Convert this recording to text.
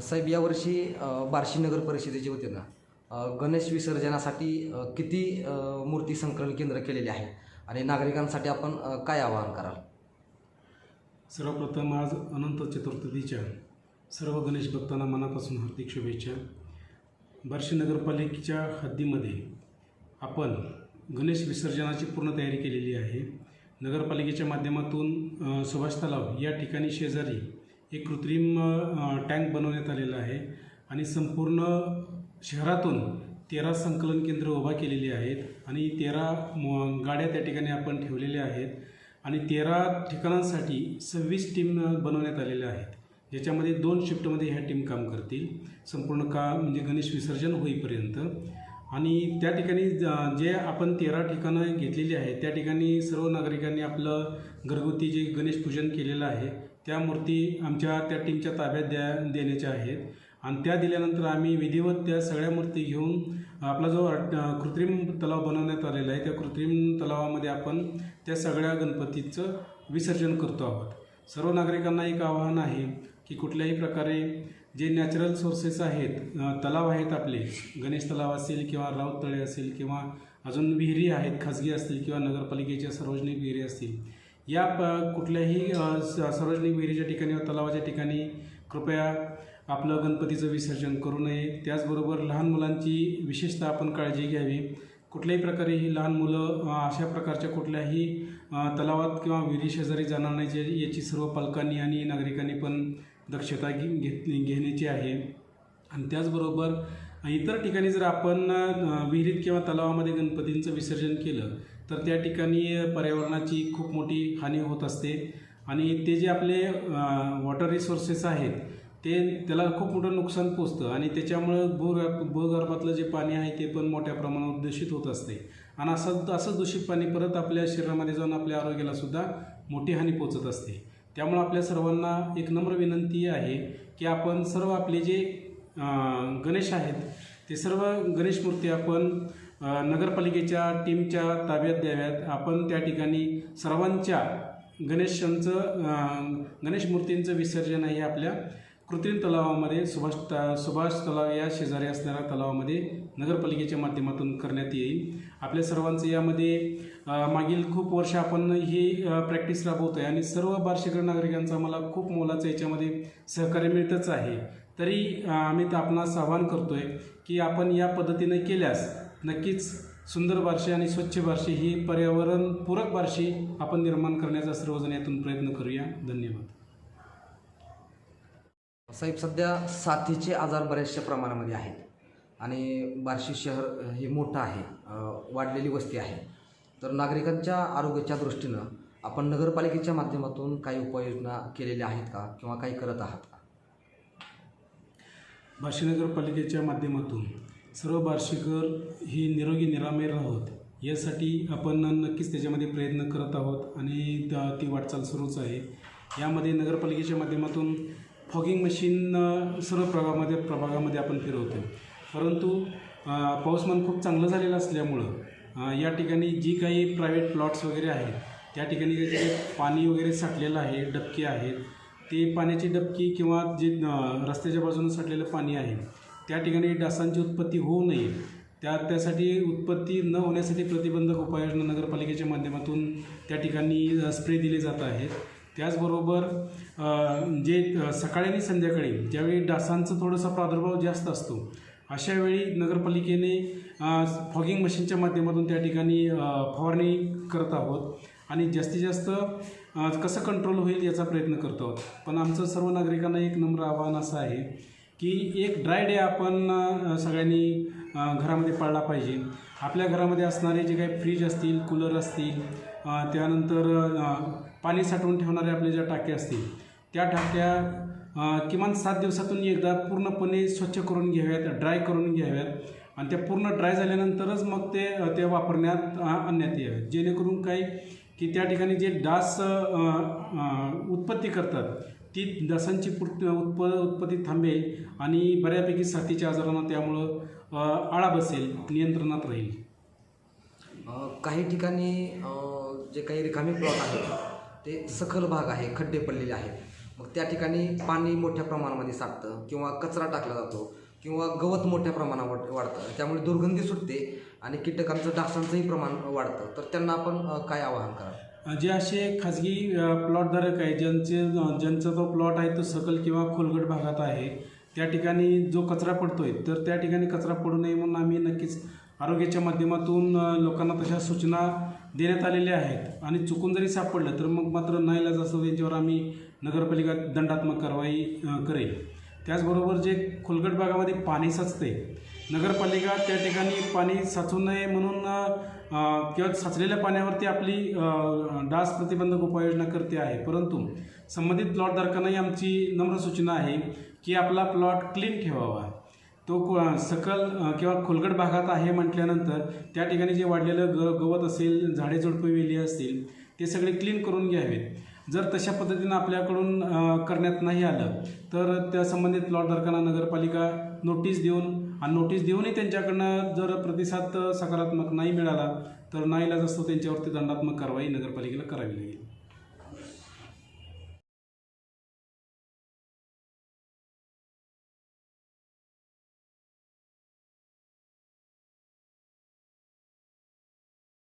साहेब यावर्षी बार्शी नगर परिषदेचे होते ना गणेश विसर्जनासाठी किती मूर्ती संकलन केंद्र केलेले आहे आणि नागरिकांसाठी आपण काय आवाहन कराल? सर्वप्रथम आज अनंत चतुर्थीच्या सर्व गणेश भक्तांना मनापासून हार्दिक शुभेच्छा. बार्शी नगरपालिकेच्या हद्दीमध्ये आपण गणेश विसर्जनाची पूर्ण तयारी केलेली आहे. नगरपालिकेच्या माध्यमातून सुभाष तलाव या ठिकाणी शेजारी एक कृत्रिम टँक बनवण्यात आलेला आहे आणि संपूर्ण शहरातून तेरा संकलन केंद्र उभा केलेली आहेत आणि तेरा म- गाड्या त्या ठिकाणी आपण ठेवलेल्या आहेत आणि तेरा ठिकाणांसाठी सव्वीस टीम बनवण्यात आलेल्या आहेत. ज्याच्यामध्ये दोन शिफ्टमध्ये ह्या टीम काम करतील. संपूर्ण का म्हणजे गणेश विसर्जन होईपर्यंत. आणि त्या ठिकाणी ज- जे आपण तेरा ठिकाणं घेतलेली आहेत त्या ठिकाणी सर्व नागरिकांनी आपलं घरगुती जे गणेश पूजन केलेलं आहे त्या मूर्ती आमच्या त्या टीमच्या ताब्यात द्या देण्याच्या आहेत. आणि त्या दिल्यानंतर आम्ही विधिवत त्या सगळ्या मूर्ती घेऊन आपला जो कृत्रिम तलाव बनवण्यात आलेला आहे त्या कृत्रिम तलावामध्ये आपण त्या सगळ्या गणपतीचं विसर्जन करतो आहोत. सर्व नागरिकांना एक आवाहन आहे की कुठल्याही प्रकारे जे नॅचरल सोर्सेस आहेत तलाव आहेत आपले गणेश तलाव असेल किंवा राऊत तळे असेल किंवा अजून विहिरी आहेत खाजगी असतील किंवा नगरपालिकेच्या सार्वजनिक विहिरी असतील या प कुठल्याही स- सार्वजनिक विहिरीच्या ठिकाणी व तलावाच्या ठिकाणी कृपया आपलं गणपतीचं विसर्जन करू नये. त्याचबरोबर लहान मुलांची विशेषतः आपण काळजी घ्यावी. कुठल्याही प्रकारे ही लहान मुलं अशा प्रकारच्या कुठल्याही तलावात किंवा विहिरी शेजारी जाणार नाही जे- याची सर्व पालकांनी आणि नागरिकांनी पण दक्षता घे घेत घेण्याची आहे. आणि त्याचबरोबर इतर ठिकाणी जर आपण विहिरीत किंवा तलावामध्ये गणपतींचं विसर्जन केलं तर त्या ठिकाणी पर्यावरणाची खूप मोठी हानी होत असते. आणि ते जे आपले वॉटर रिसोर्सेस आहेत ते त्याला खूप मोठं नुकसान पोचतं आणि त्याच्यामुळं भूग भूगर्भातलं जे पाणी आहे ते पण मोठ्या प्रमाणावर दूषित होत असते. आणि असं असं दूषित पाणी परत आपल्या शरीरामध्ये जाऊन आपल्या आरोग्याला सुद्धा मोठी हानी पोचत असते. त्यामुळं आपल्या सर्वांना एक नम्र विनंती आहे की आपण सर्व आपले जे गणेश आहेत ते सर्व गणेश मूर्ती आपण नगरपालिकेच्या टीमच्या ताब्यात द्याव्यात. आपण त्या ठिकाणी सर्वांच्या गणेशांचं गणेश मूर्तींचं विसर्जन हे आपल्या कृत्रिम तलावामध्ये. सुभाष त सुभाष तलाव या शेजारी असणाऱ्या तलावामध्ये नगरपालिकेच्या माध्यमातून करण्यात येईल. आपल्या सर्वांचं यामध्ये मागील खूप वर्ष आपण ही प्रॅक्टिस राबवतो आहे आणि सर्व बार्शीकर नागरिकांचा मला खूप मोलाचं याच्यामध्ये सहकार्य मिळतच आहे. तरी आम्ही तर आपणास आवाहन आहे की आपण या पद्धतीने केल्यास नक्कीच सुंदर बार्शी आणि स्वच्छ बार्शी ही पर्यावरणपूरक बार्शी आपण निर्माण करण्याचा सर्वजण यातून प्रयत्न करूया. धन्यवाद. साहेब सध्या साथीचे आजार बऱ्याचशा प्रमाणामध्ये आहेत आणि बार्शी शहर हे मोठं आहे वाढलेली वस्ती आहे. तर नागरिकांच्या आरोग्याच्या दृष्टीनं आपण नगरपालिकेच्या माध्यमातून काही उपाययोजना केलेल्या आहेत का किंवा काही करत आहात? का बार्शी नगरपालिकेच्या माध्यमातून सर्व बार्शीकर ही निरोगी निरामय राहोत. यासाठी आपण नक्कीच त्याच्यामध्ये प्रयत्न करत आहोत आणि ती वाटचाल सुरूच आहे. यामध्ये नगरपालिकेच्या माध्यमातून फॉगिंग मशीन सर्व प्रभागामध्ये प्रभागामध्ये आपण फिरवतो परंतु पाऊसमान खूप चांगलं झालेलं असल्यामुळं या ठिकाणी जी काही प्रायव्हेट प्लॉट्स वगैरे आहेत त्या ठिकाणी जे पाणी वगैरे साठलेलं आहे डबके आहेत ते पाण्याची डबकी किंवा जे रस्त्याच्या बाजूने साठलेलं पाणी आहे त्या ठिकाणी डासांची उत्पत्ती होऊ नये. त्या त्यासाठी उत्पत्ती न होण्यासाठी प्रतिबंधक उपाययोजना नगरपालिकेच्या माध्यमातून त्या ठिकाणी स्प्रे दिले जात आहेत. त्याचबरोबर जे सकाळी आणि संध्याकाळी ज्यावेळी डासांचं थोडासा प्रादुर्भाव जास्त असतो अशा वेळी नगरपालिकेने फॉगिंग मशीनच्या माध्यमातून त्या ठिकाणी फवारणी करत आहोत आणि जास्तीत जास्त कसं कंट्रोल होईल याचा प्रयत्न करतो आहोत. पण आमचं सर्व नागरिकांना एक नम्र आव्हान असं आहे की एक ड्राय डे आपण सगळ्यांनी घरामध्ये पाळला पाहिजे. आपल्या घरामध्ये असणारे जे काही फ्रीज असतील कूलर असतील त्यानंतर पाणी साठवून ठेवणारे आपले ज्या टाक्या असतील त्या टाक्या किमान सात दिवसातून एकदा पूर्णपणे स्वच्छ करून घ्याव्यात ड्राय करून घ्याव्यात. आणि त्या पूर्ण ड्राय झाल्यानंतरच मग ते ते वापरण्यात आणण्यात यावेत जेणेकरून काय की त्या ठिकाणी जे डास उत्पत्ती करतात ती डासांची पुट उत्प उत्पत्ती थांबेल आणि बऱ्यापैकी साथीच्या आजारांना त्यामुळं आळा बसेल नियंत्रणात राहील. काही ठिकाणी जे काही रिकामी प्लॉट आहेत ते सखल भाग आहे खड्डे पडलेले आहेत. मग त्या ठिकाणी पाणी मोठ्या प्रमाणामध्ये साठतं किंवा कचरा टाकला जातो किंवा गवत मोठ्या प्रमाणावर वाढतं. त्यामुळे दुर्गंधी सुटते आणि कीटकांचं डासांचंही प्रमाण वाढतं. तर त्यांना आपण काय आवाहन करावं जे असे खाजगी प्लॉटधारक आहे ज्यांचे ज्यांचा जो प्लॉट आहे तो सकल किंवा खोलगट भागात आहे त्या ठिकाणी जो कचरा पडतोय तर त्या ठिकाणी कचरा पडू नये म्हणून आम्ही नक्कीच आरोग्याच्या माध्यमातून लोकांना तशा सूचना देण्यात आलेल्या आहेत. आणि चुकून जरी सापडलं तर मग मात्र नाईलाज असं त्यांच्यावर आम्ही नगरपालिका दंडात्मक कारवाई करेल. त्याचबरोबर जे खोलगट भागामध्ये पाणी साचते नगरपालिका त्या ठिकाणी पाणी साचू नये म्हणून किंवा साचलेल्या पाण्यावरती आपली डास प्रतिबंधक उपाययोजना करते आहे. परंतु संबंधित प्लॉटधारकांनाही आमची नम्र सूचना आहे की आपला प्लॉट क्लीन ठेवावा. तो सकल किंवा खोलगट भागात आहे म्हटल्यानंतर त्या ठिकाणी जे वाढलेलं ग गवत असेल झाडे झुडपे वेली असतील ते सगळे क्लीन करून घ्यावेत. जर तशा पद्धतीनं आपल्याकडून करण्यात नाही आलं तर त्या संबंधित प्लॉटधारकांना नगरपालिका नोटीस देऊन आणि नोटीस देऊनही त्यांच्याकडनं जर प्रतिसाद सकारात्मक नाही मिळाला तर नाईलाज असतो त्यांच्यावरती दंडात्मक कारवाई नगरपालिकेला करावी लागेल.